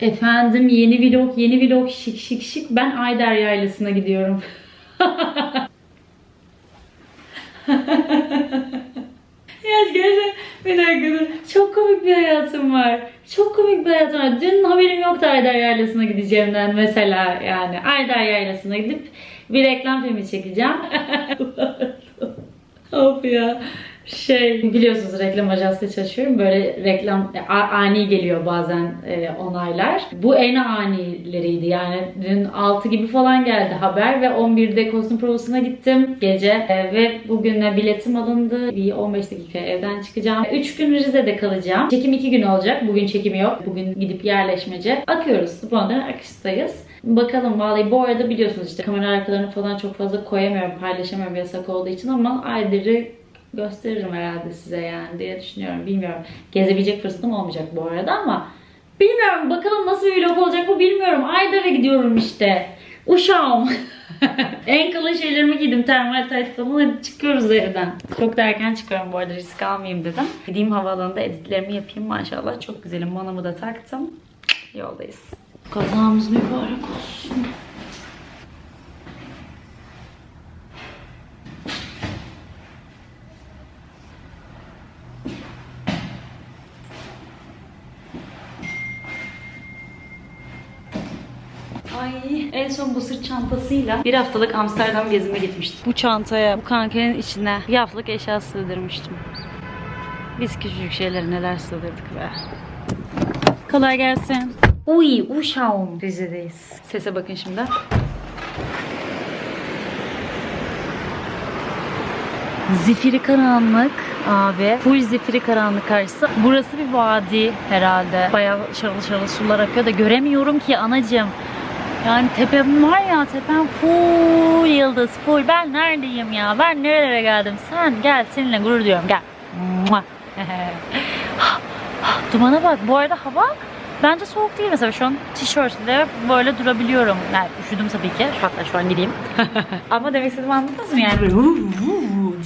Efendim yeni vlog, yeni vlog şık şık şık. Ben Ayder Yaylası'na gidiyorum. ya gerçekten bir dakika. Çok komik bir hayatım var. Çok komik bir hayatım var. Dün haberim yoktu Ayder Yaylası'na gideceğimden mesela yani. Ayder Yaylası'na gidip bir reklam filmi çekeceğim. of ya. Şey biliyorsunuz reklam ajansında çalışıyorum. Böyle reklam ani geliyor bazen e, onaylar. Bu en anileriydi yani. Dün 6 gibi falan geldi haber ve 11'de kostüm provasına gittim gece E, ve bugün de biletim alındı. Bir 15 dakika evden çıkacağım. 3 gün Rize'de kalacağım. Çekim 2 gün olacak. Bugün çekimi yok. Bugün gidip yerleşmece. Akıyoruz. Spontan akıştayız. Bakalım vallahi bu arada biliyorsunuz işte kamera arkalarını falan çok fazla koyamıyorum, paylaşamıyorum yasak olduğu için ama Ayder'i gösteririm herhalde size yani diye düşünüyorum. Bilmiyorum. Gezebilecek fırsatım olmayacak bu arada ama bilmiyorum. Bakalım nasıl bir vlog olacak bu bilmiyorum. Ayder'e gidiyorum işte. Uşağım. en kalın şeylerimi giydim. Termal tayt falan. Hadi çıkıyoruz evden. Çok da erken çıkıyorum bu arada. Risk almayayım dedim. Gideyim havaalanında editlerimi yapayım. Maşallah çok güzelim. Monamı da taktım. Yoldayız. Kazamız mübarek olsun. Ay en son bu sırt çantasıyla bir haftalık Amsterdam gezime gitmiştim. Bu çantaya, bu kankenin içine bir haftalık eşya sığdırmıştım. Biz küçücük şeyleri neler sığdırdık be. Kolay gelsin. Uy, uşağım. Rize'deyiz. Sese bakın şimdi. Zifiri karanlık abi. Full zifiri karanlık karşısı. Burası bir vadi herhalde. Bayağı şarıl şarıl sular akıyor da göremiyorum ki anacığım. Yani tepem var ya tepem full yıldız full. Ben neredeyim ya? Ben nerelere geldim? Sen gel seninle gurur duyuyorum gel. Dumana bak. Bu arada hava bence soğuk değil mesela şu an tişörtle böyle durabiliyorum. Yani üşüdüm tabii ki. Hatta şu an gideyim. Ama demek istediğimi anladınız mı yani?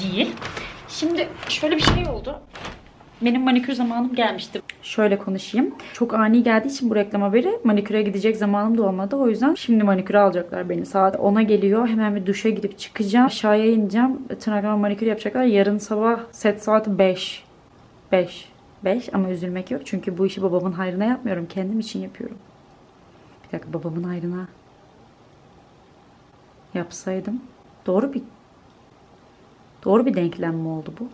Değil. Şimdi şöyle bir şey oldu. Benim manikür zamanım gelmişti. Şöyle konuşayım. Çok ani geldiği için bu reklam haberi maniküre gidecek zamanım da olmadı. O yüzden şimdi maniküre alacaklar beni. Saat 10'a geliyor. Hemen bir duşa gidip çıkacağım. Aşağıya ineceğim. Tırnaklarıma manikür yapacaklar. Yarın sabah set saati 5. 5. 5 ama üzülmek yok. Çünkü bu işi babamın hayrına yapmıyorum. Kendim için yapıyorum. Bir dakika babamın hayrına yapsaydım. Doğru bir Doğru bir denklem mi oldu bu?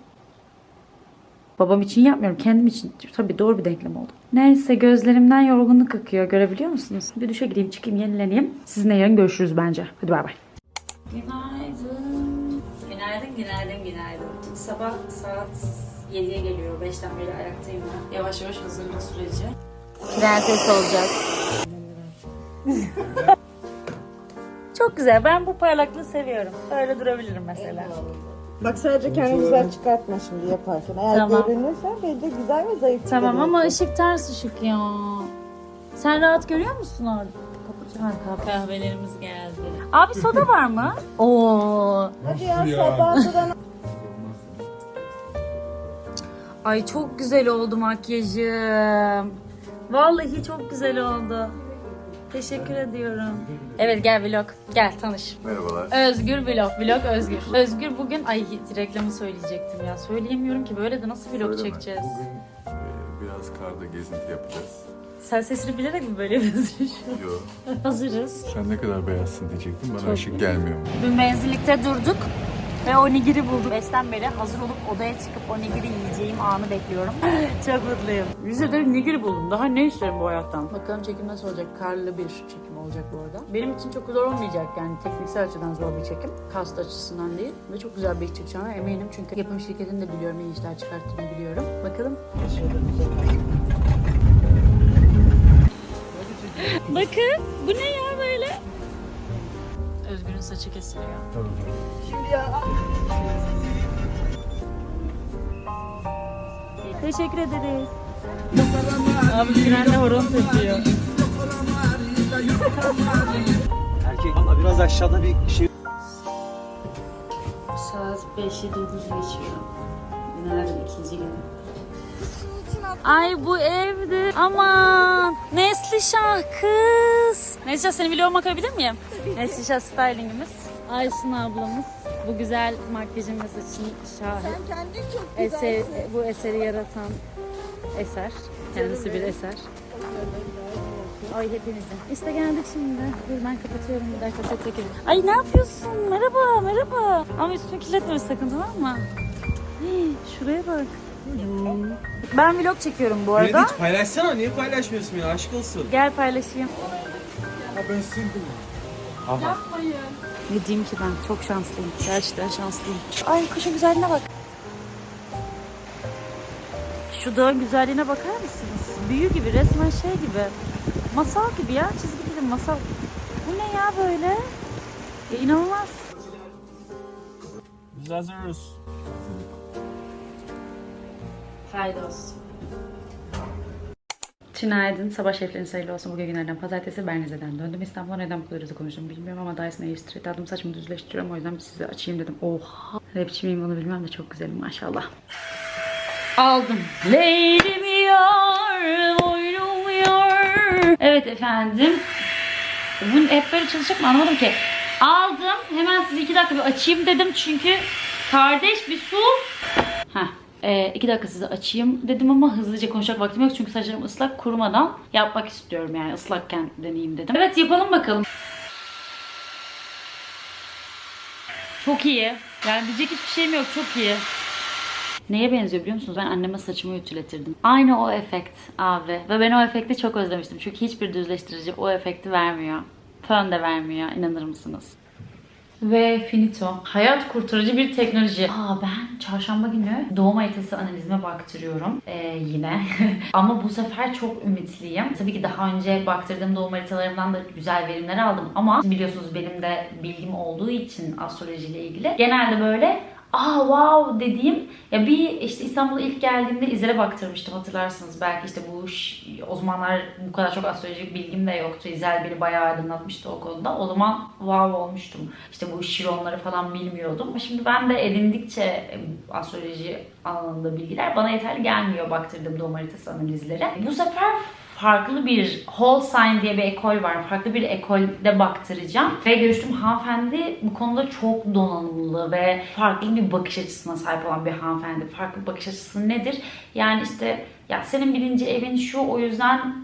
Babam için yapmıyorum. Kendim için. Tabii doğru bir denklem oldu. Neyse gözlerimden yorgunluk akıyor. Görebiliyor musunuz? Bir duşa gireyim çıkayım yenileneyim. Sizinle yarın görüşürüz bence. Hadi bay bay. Günaydın. Günaydın, günaydın, günaydın. Sabah saat 7'ye geliyor. 5'ten beri ayaktayım ben. Yavaş yavaş hazırlık süreci. Prenses olacağız. Çok güzel. Ben bu parlaklığı seviyorum. Böyle durabilirim mesela. Bak sadece kendini güzel çıkartma şimdi yaparken. Eğer Tamam. görünürsen belli de güzel ve zayıf Tamam ama ışık ters ışık ya. Sen rahat görüyor musun orada? Kapatacağım. Ha, kahvelerimiz geldi. Abi soda var mı? Oo. Hadi ya sabahtan Ay çok güzel oldu makyajım. Vallahi çok güzel oldu. Teşekkür ediyorum. Evet gel vlog. Gel tanış. Merhabalar. Özgür vlog. Vlog Özgür. Özgür bugün ay reklamı söyleyecektim ya. Söyleyemiyorum ki böyle de nasıl vlog Söyleme. çekeceğiz? Bugün e, biraz karda gezinti yapacağız. Sen sesini bilerek mi böyle yapıyorsun? Yo, Hazırız. sen ne kadar beyazsın diyecektim. Bana ışık gelmiyor? Dün benzinlikte durduk ve onigiri buldum. Beşten beri hazır olup odaya çıkıp onigiri yiyeceğim anı bekliyorum. Çok mutluyum. Rize'de onigiri buldum. Daha ne isterim bu hayattan? Bakalım çekim nasıl olacak? Karlı bir çekim olacak bu arada. Benim için çok zor olmayacak yani tekniksel açıdan zor bir çekim. Kast açısından değil. Ve çok güzel bir iş çıkacağına eminim. Çünkü yapım şirketini de biliyorum. iyi işler çıkarttığını biliyorum. Bakalım. Bakın bu ne ya böyle? Özgür'ün saçı kesiliyor. Şimdi ya Teşekkür ederiz. Abi trenle horon tepiyor. Erkek valla biraz aşağıda bir şey Saat 5'i 9 geçiyor. Günaydın ikinci gün. Ay bu evde. Aman. Neslişah kız. Neslişah seni vloguma koyabilir miyim? Neslişah stylingimiz. Aysun ablamız. Bu güzel makyajın ve saçın şahit. Sen kendin çok Eser, güzelsin. bu eseri yaratan eser. Kendisi bir eser. Ay hepinizin. İşte geldik şimdi. Dur ben kapatıyorum bir dakika set çekelim. Ay ne yapıyorsun? Merhaba, merhaba. Ama üstünü kirletme sakın tamam mı? Hii, şuraya bak. Ben vlog çekiyorum bu arada. Hiç paylaşsana niye paylaşmıyorsun ya aşk olsun. Gel paylaşayım. Ha ben sildim. Ne diyeyim ki ben? Çok şanslıyım. Gerçekten şanslıyım. Ay kuşun güzelliğine bak. Şu dağın güzelliğine bakar mısınız? Büyü gibi, resmen şey gibi. Masal gibi ya, çizgi film masal. Bu ne ya böyle? Ya inanılmaz. Biz hazırız. Haydi olsun. Günaydın. Sabah şeflerin hayırlı olsun. Bugün günlerden pazartesi ben Rize'den döndüm. İstanbul'a neden bu kadar hızlı konuştum bilmiyorum ama Dyson Airstreet aldım. Saçımı düzleştiriyorum. O yüzden size açayım dedim. Oha. Rapçi miyim bunu bilmem de çok güzelim maşallah. Aldım. Leylim. Evet efendim. Bu hep böyle çalışacak mı anlamadım ki. Aldım. Hemen sizi iki dakika bir açayım dedim çünkü kardeş bir sus. Heh. Ee, iki dakika size açayım dedim ama hızlıca konuşacak vaktim yok çünkü saçlarım ıslak kurumadan yapmak istiyorum yani ıslakken deneyeyim dedim. Evet yapalım bakalım. Çok iyi. Yani diyecek hiçbir şeyim yok çok iyi. Neye benziyor biliyor musunuz? Ben anneme saçımı ütületirdim. Aynı o efekt abi. Ve ben o efekti çok özlemiştim. Çünkü hiçbir düzleştirici o efekti vermiyor. Fön de vermiyor. inanır mısınız? Ve finito. Hayat kurtarıcı bir teknoloji. Aa ben çarşamba günü doğum haritası analizime baktırıyorum. Ee, yine. Ama bu sefer çok ümitliyim. Tabii ki daha önce baktırdığım doğum haritalarımdan da güzel verimler aldım. Ama biliyorsunuz benim de bilgim olduğu için astrolojiyle ilgili. Genelde böyle aa wow dediğim ya bir işte İstanbul'a ilk geldiğimde izlere baktırmıştım hatırlarsınız belki işte bu o zamanlar bu kadar çok astrolojik bilgim de yoktu. İzel beni bayağı aydınlatmıştı o konuda. O zaman wow olmuştum. İşte bu şironları falan bilmiyordum. Ama şimdi ben de edindikçe astroloji alanında bilgiler bana yeterli gelmiyor baktırdığım doğum haritası analizleri. Bu sefer farklı bir Sign diye bir ekol var. Farklı bir ekolde baktıracağım. Ve görüştüğüm hanımefendi bu konuda çok donanımlı ve farklı bir bakış açısına sahip olan bir hanımefendi. Farklı bir bakış açısı nedir? Yani işte ya senin birinci evin şu o yüzden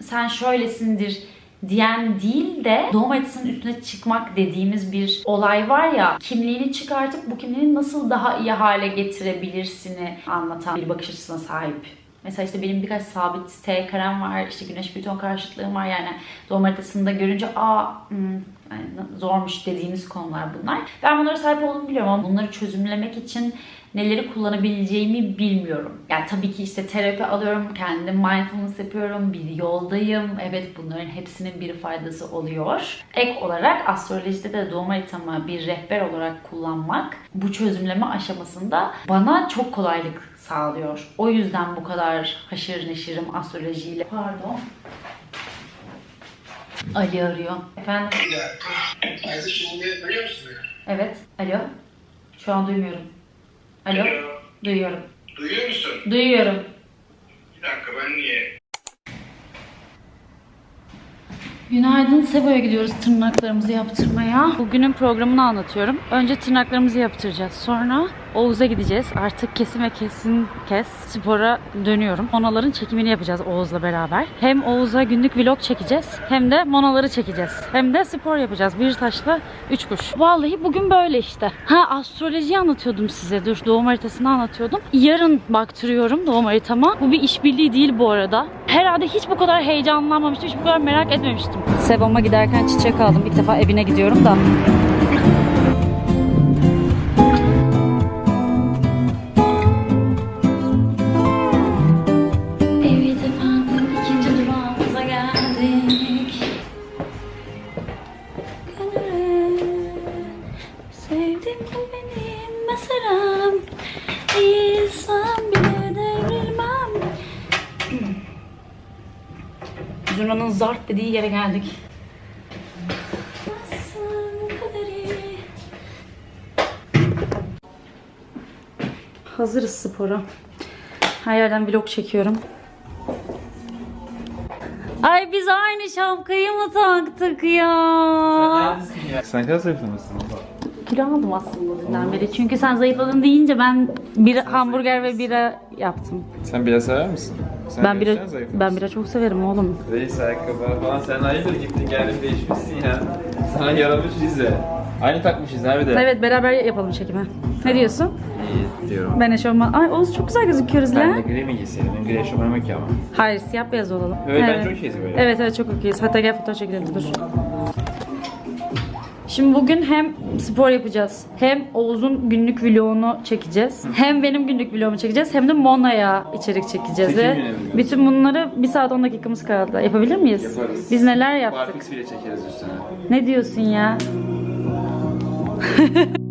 sen şöylesindir diyen değil de doğum haritasının üstüne çıkmak dediğimiz bir olay var ya kimliğini çıkartıp bu kimliğini nasıl daha iyi hale getirebilirsini anlatan bir bakış açısına sahip Mesela işte benim birkaç sabit T karem var, işte güneş plüton karşıtlığım var yani doğum haritasında görünce aa hmm, yani zormuş dediğimiz konular bunlar. Ben bunlara sahip olduğumu biliyorum ama bunları çözümlemek için neleri kullanabileceğimi bilmiyorum. Yani tabii ki işte terapi alıyorum, kendim mindfulness yapıyorum, bir yoldayım. Evet bunların hepsinin bir faydası oluyor. Ek olarak astrolojide de doğum haritamı bir rehber olarak kullanmak bu çözümleme aşamasında bana çok kolaylık sağlıyor. O yüzden bu kadar haşır neşirim astrolojiyle. Pardon. Ali arıyor. Efendim? Ayrıca şimdi duyuyor musun beni? Evet. Alo. Şu an duymuyorum. Alo. Duyuyorum. Duyuyor musun? Duyuyorum. Bir dakika ben niye? Günaydın. Sebo'ya gidiyoruz tırnaklarımızı yaptırmaya. Bugünün programını anlatıyorum. Önce tırnaklarımızı yaptıracağız. Sonra Oğuz'a gideceğiz. Artık kesin ve kesin kes spora dönüyorum. Monaların çekimini yapacağız Oğuz'la beraber. Hem Oğuz'a günlük vlog çekeceğiz. Hem de monaları çekeceğiz. Hem de spor yapacağız. Bir taşla üç kuş. Vallahi bugün böyle işte. Ha astrolojiyi anlatıyordum size. Dur doğum haritasını anlatıyordum. Yarın baktırıyorum doğum haritama. Bu bir işbirliği değil bu arada. Herhalde hiç bu kadar heyecanlanmamıştım. Hiç bu kadar merak etmemiştim. Sebom'a giderken çiçek aldım. İlk defa evine gidiyorum da. Dediği yere geldik. Hazırız spora. Her yerden vlog çekiyorum. Ay biz aynı şapkayı mı taktık ya? Sen kaç zayıflamışsın? Kilo aldım aslında dünden beri. Çünkü sen zayıfladın deyince ben bir hamburger ve bira yaptım. Sen bira sever misin? Sen Ben bira, ben bira çok severim oğlum. Reis ayakkabı falan sen hayırdır gittin geldin değişmişsin ya. Sana yaramış bize. Aynı takmışız abi de. Evet beraber yapalım çekimi. Ne diyorsun? İyi diyorum. Ben eşofman. Ay Oğuz çok güzel gözüküyoruz Ben lan. de gri mi giyseydin? Gri eşofman yok ya ama. Hayır siyah beyaz olalım. Evet, bence okeyiz böyle. Evet evet çok okeyiz. Hatta gel fotoğraf çekelim dur. Şimdi bugün hem spor yapacağız, hem Oğuz'un günlük vlogunu çekeceğiz, hem benim günlük vlogumu çekeceğiz, hem de Mona'ya içerik çekeceğiz. Ve bütün bunları 1 saat 10 dakikamız kaldı. Yapabilir miyiz? Yaparız. Biz neler yaptık? Barfix bile çekeriz üstüne. Ne diyorsun ya?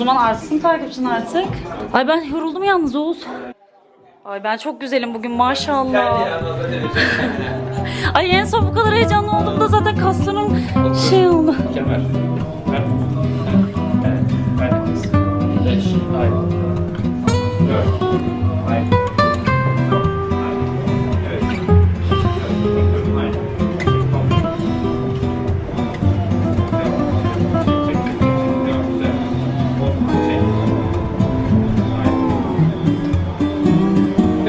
zaman artsın takipçin artık. Ay ben yoruldum yalnız Oğuz. Ay ben çok güzelim bugün maşallah. Ay en son bu kadar heyecanlı olduğumda zaten kaslarım şey oldu. Kemer. Beş. Ay. Dört. Ay.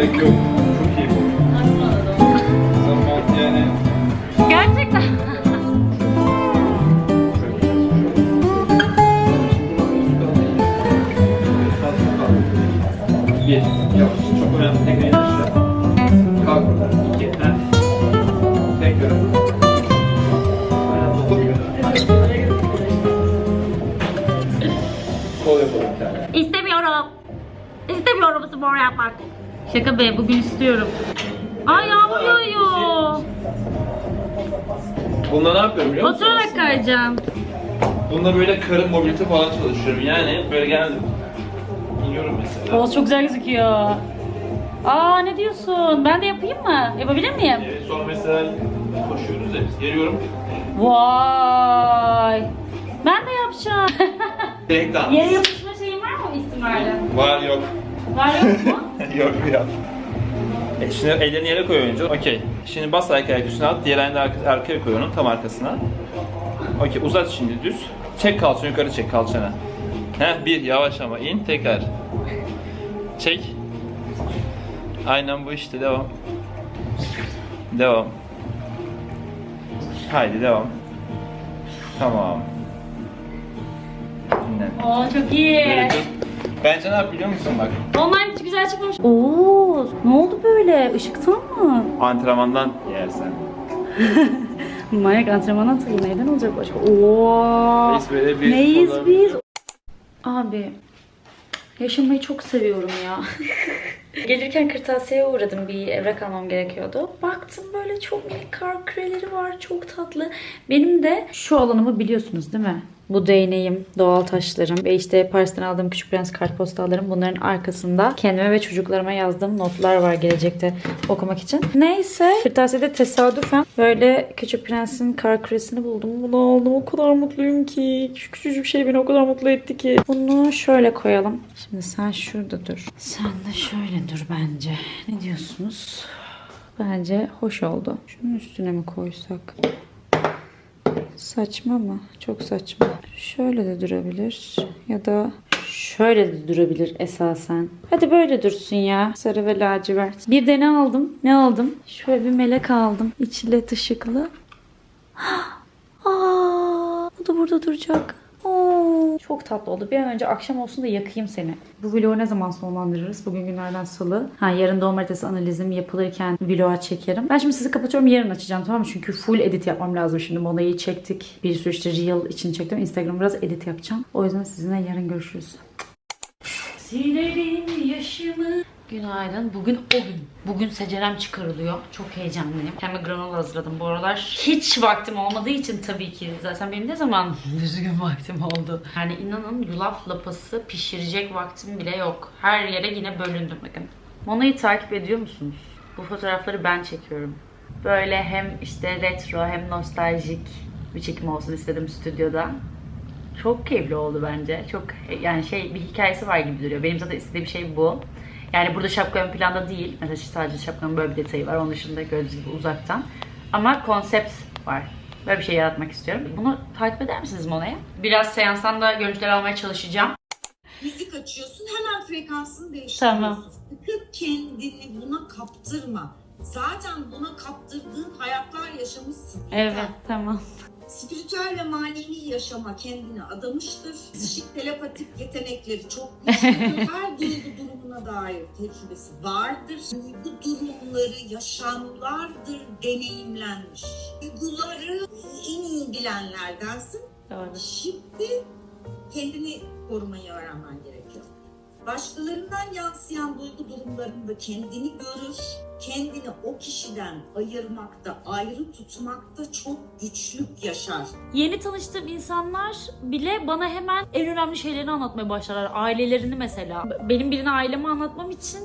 Pek yok. Çok Şaka be bugün istiyorum. Ay yağmur yağıyor. Bunda ne yapıyorum biliyor musun? Oturarak kayacağım. Bunda böyle karın mobilite falan çalışıyorum. Yani böyle geldim. İniyorum mesela. Oğuz çok güzel gözüküyor. Aa ne diyorsun? Ben de yapayım mı? Yapabilir miyim? Ee, sonra mesela koşuyoruz ya biz. Geliyorum. Vay. Ben de yapacağım. Yere yapışma şeyin var mı ihtimalle? Var yok. Var yok mu? yok yap. E şimdi ellerini yere koy önce. Okey. Şimdi bas ayak ayak üstüne at. Diğer elini de arka, arkaya koy onun tam arkasına. Okey uzat şimdi düz. Çek kalçanı yukarı çek kalçanı. Heh bir yavaş ama in tekrar. Çek. Aynen bu işte devam. Devam. Haydi devam. Tamam. Dinlen. Oo çok iyi. Böyle dur. Bence ne yap biliyor musun bak? Online güzel çıkmamış. Oo ne oldu böyle? Işıktan mı? Antrenmandan yersen. Manyak antrenmana atayım. Neyden olacak başka? Oo. Biz böyle bir Neyiz biz? Abi yaşamayı çok seviyorum ya. Gelirken kırtasiyeye uğradım bir evrak almam gerekiyordu. Baktım böyle çok minik kar küreleri var çok tatlı. Benim de şu alanımı biliyorsunuz değil mi? Bu değneğim, doğal taşlarım ve işte Paris'ten aldığım Küçük Prens kartpostallarım. Bunların arkasında kendime ve çocuklarıma yazdığım notlar var gelecekte okumak için. Neyse kırtasiyede tesadüfen böyle Küçük Prens'in kar küresini buldum. Bunu aldım. O kadar mutluyum ki. Şu küçücük şey beni o kadar mutlu etti ki. Bunu şöyle koyalım. Şimdi sen şurada dur. Sen de şöyle dur bence. Ne diyorsunuz? Bence hoş oldu. Şunun üstüne mi koysak? Saçma mı? Çok saçma. Şöyle de durabilir. Ya da şöyle de durabilir esasen. Hadi böyle dursun ya. Sarı ve lacivert. Bir de ne aldım? Ne aldım? Şöyle bir melek aldım. İçi led ışıklı. Aa, bu da burada duracak. Oo, çok tatlı oldu. Bir an önce akşam olsun da yakayım seni. Bu vlogu ne zaman sonlandırırız? Bugün günlerden salı. Ha, yarın doğum haritası analizim yapılırken vloga çekerim. Ben şimdi sizi kapatıyorum. Yarın açacağım tamam mı? Çünkü full edit yapmam lazım şimdi. Mona'yı çektik. Bir sürü işte reel için çektim. Instagram biraz edit yapacağım. O yüzden sizinle yarın görüşürüz. Silerim yaşımı. Günaydın. Bugün o gün. Bugün secerem çıkarılıyor. Çok heyecanlıyım. Kendime granola hazırladım bu aralar. Hiç vaktim olmadığı için tabii ki. Zaten benim ne zaman düzgün vaktim oldu. Yani inanın yulaf lapası pişirecek vaktim bile yok. Her yere yine bölündüm bakın. Mona'yı takip ediyor musunuz? Bu fotoğrafları ben çekiyorum. Böyle hem işte retro hem nostaljik bir çekim olsun istedim stüdyoda. Çok keyifli oldu bence. Çok yani şey bir hikayesi var gibi duruyor. Benim zaten istediğim şey bu. Yani burada şapka ön planda değil. Mesela sadece şapkanın böyle bir detayı var. Onun dışında göz gibi uzaktan. Ama konsept var. Böyle bir şey yaratmak istiyorum. Bunu takip eder misiniz Mona'ya? Biraz seanstan da görüntüler almaya çalışacağım. müzik açıyorsun hemen frekansını değiştiriyorsun. Tamam. Sıkı kendini buna kaptırma. Zaten buna kaptırdığın hayatlar yaşamışsın. Evet tamam. Spiritüel ve manevi yaşama kendini adamıştır. Psikik telepatik yetenekleri çok güçlüdür. Her duygu durumuna dair tecrübesi vardır. Duygu durumları, yaşamlardır deneyimlenmiş. Duyguları en iyi bilenlerdensin. Doğru. Şimdi kendini korumayı öğrenmen gerekiyor. Başkalarından yansıyan duygu durumlarında kendini görür, kendini o kişiden ayırmakta, ayrı tutmakta çok güçlük yaşar. Yeni tanıştığım insanlar bile bana hemen en önemli şeylerini anlatmaya başlarlar. Ailelerini mesela. Benim birine ailemi anlatmam için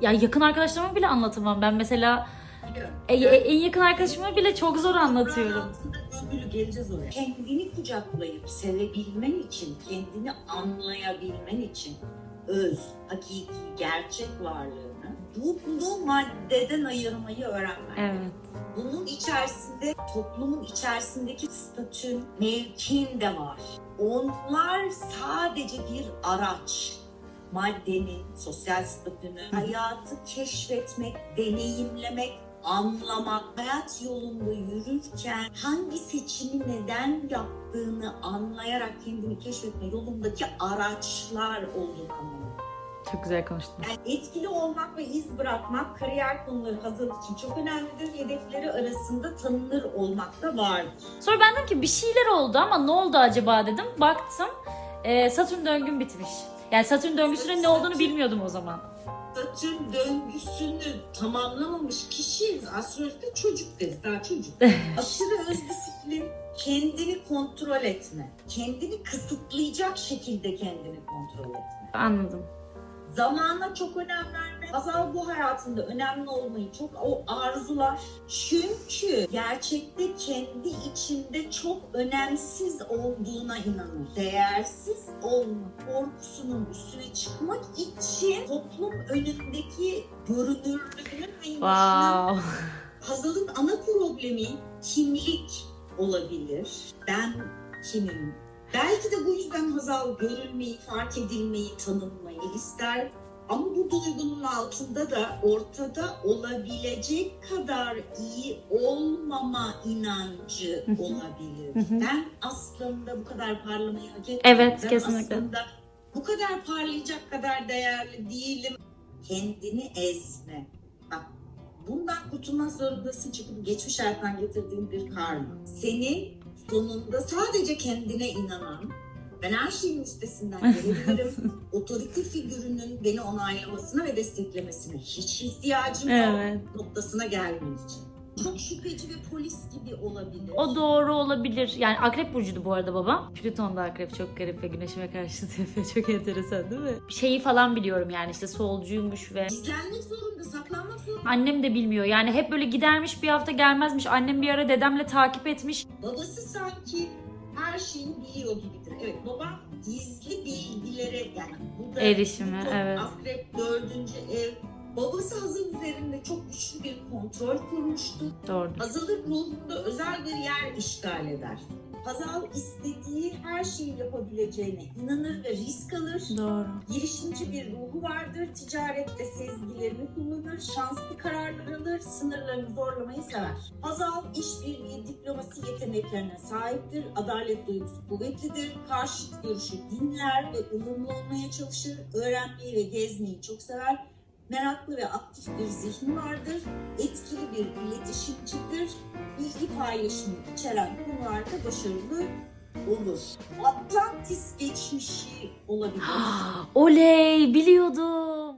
ya yakın arkadaşlarıma bile anlatamam. Ben mesela Biliyorum. e- e- en yakın arkadaşıma bile çok zor anlatıyorum. geleceğiz oraya. Kendini kucaklayıp sevebilmen için, kendini anlayabilmen için öz, hakiki, gerçek varlığını bunu maddeden ayırmayı öğrenmen Evet. Bunun içerisinde toplumun içerisindeki statün, mevkin de var. Onlar sadece bir araç. Maddenin, sosyal statünün, hayatı keşfetmek, deneyimlemek, anlamak, hayat yolunda yürürken hangi seçimi neden yaptığını anlayarak kendini keşfetme yolundaki araçlar olduğunu anlamak. Çok güzel konuştun. Yani etkili olmak ve iz bırakmak kariyer konuları hazırlık için çok önemlidir. Hedefleri arasında tanınır olmak da vardır. Sonra ben dedim ki bir şeyler oldu ama ne oldu acaba dedim. Baktım e, Satürn döngüm bitmiş. Yani Satürn döngüsünün ne olduğunu bilmiyordum o zaman. Satürn döngüsünü tamamlamamış kişi astrolojide çocuk deriz, daha çocuk. Aşırı öz disiplin, kendini kontrol etme, kendini kısıtlayacak şekilde kendini kontrol etme. Anladım. Zamana çok önem verme. Azal bu hayatında önemli olmayı çok o arzular. Çünkü gerçekte kendi içinde çok önemsiz olduğuna inanır. Değersiz olma korkusunun üstüne çıkmak için toplum önündeki görünürlüğünün ve Wow. Hazal'ın ana problemi kimlik olabilir. Ben kimim? Belki de bu yüzden Hazal görülmeyi, fark edilmeyi, tanınmayı ister. Ama bu duygunun altında da ortada olabilecek kadar iyi olmama inancı olabilir. ben aslında bu kadar parlamayı hak etmiyorum. Evet, Ben kesinlikle. aslında bu kadar parlayacak kadar değerli değilim. Kendini ezme. Bak Bundan kurtulmak zorundasın çünkü bu geçmiş hayattan getirdiğin bir karma. Senin sonunda sadece kendine inanan, ben her şeyin üstesinden gelebilirim. Otorite figürünün beni onaylamasına ve desteklemesine hiç ihtiyacım yok Evet. noktasına gelmen için. Çok şüpheci ve polis gibi olabilir. O doğru olabilir. Yani akrep burcuydu bu arada babam. Plüton da akrep çok garip ve güneşime karşı yapıyor. Çok enteresan değil mi? Şeyi falan biliyorum yani işte solcuymuş ve Gizlenmek zorunda, saklanmak zorunda. annem de bilmiyor. Yani hep böyle gidermiş bir hafta gelmezmiş. Annem bir ara dedemle takip etmiş. Babası sanki her şeyi biliyor gibidir. Evet baba gizli bilgilere yani burada Erişimi, Plüton, evet. Akrep dördüncü ev Babası Hazal üzerinde çok güçlü bir kontrol kurmuştu. Doğrudur. Hazal'ın ruhunda özel bir yer işgal eder. Hazal istediği her şeyi yapabileceğine inanır ve risk alır. Doğru. Girişimci bir ruhu vardır. Ticarette sezgilerini kullanır. Şanslı kararlar alır. Sınırlarını zorlamayı sever. Hazal işbirliği, diplomasi yeteneklerine sahiptir. Adalet duygusu kuvvetlidir. Karşıt görüşü dinler ve ılımlı olmaya çalışır. Öğrenmeyi ve gezmeyi çok sever. Meraklı ve aktif bir zihni vardır. Etkili bir iletişimcidir. Bilgi paylaşımı içeren konularda başarılı olur. Atlantis geçmişi olabilir. Oley biliyordum.